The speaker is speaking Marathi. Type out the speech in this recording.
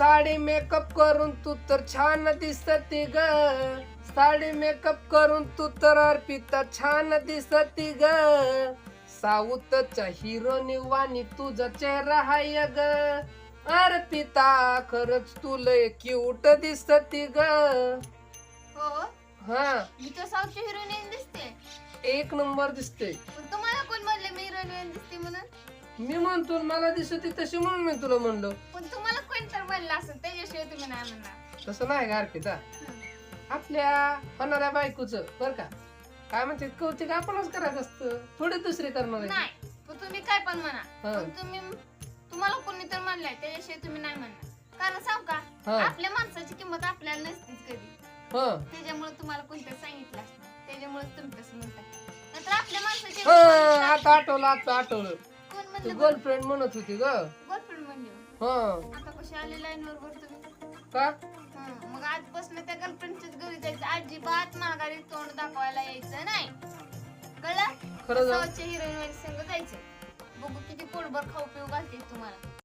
साडी मेकअप करून तू तर छान दिसती ग. साडी मेकअप करून तू तर अर्पिता छान दिसती ग. साऊथच्या हिरोनी वाणी तुझा चेहरा हाय ग. अर्पिता खरंच तू लय क्यूट दिसती ग. हो? हा. मी तर साऊथची हिरोईन दिसते. एक नंबर दिसते. पण तुम्हाला कोण म्हणले मी हिरोईन दिसते म्हणून? मी म्हणतो मला दिसते तशी म्हणून मी तुला म्हणलो. पण तुम्हाला कोण तर त्याच्याशिवाय तुम्ही नाही म्हणणार. तसं नाही का अर्पिता आपल्या होणाऱ्या बायकोच बर का? काय म्हणते कौतिक आपणच करायचं असतं. थोडी दुसरी करणार आहे. नाही पण तुम्ही काय पण म्हणा. हा. पण तुम्ही तुम्हाला कोणी तर म्हणलंय त्याच्याशिवाय तुम्ही नाही म्हणणार. कारण सांग का. आपल्या माणसाची किंमत आपल्याला नसतीच कधी. हं. त्याच्यामुळे तुम्हाला कोणतरी सांगितलं असणार? त्याच्यामुळे तुम्ही तसं म्हणता. नाहीतर आपल्या माणसाची हं, आता आठवलं आता आठवलं. कोण ती गर्लफ्रेंड म्हणत होती ग. गर्लफ्रेंड म्हणले. हं. आता कशी आली लाईन वर तुम्ही का? हं, मग आजपासून त्या गर्लफ्रेंडच्याच घरी जायचं. अजिबात माघारी तोंड दाखवायला यायचं नाही. कळलं? खरं जा सावच्या हिरोईन संग जायचं. बघू किती पोटभर खाऊ पिऊ घालते तुम्हाला.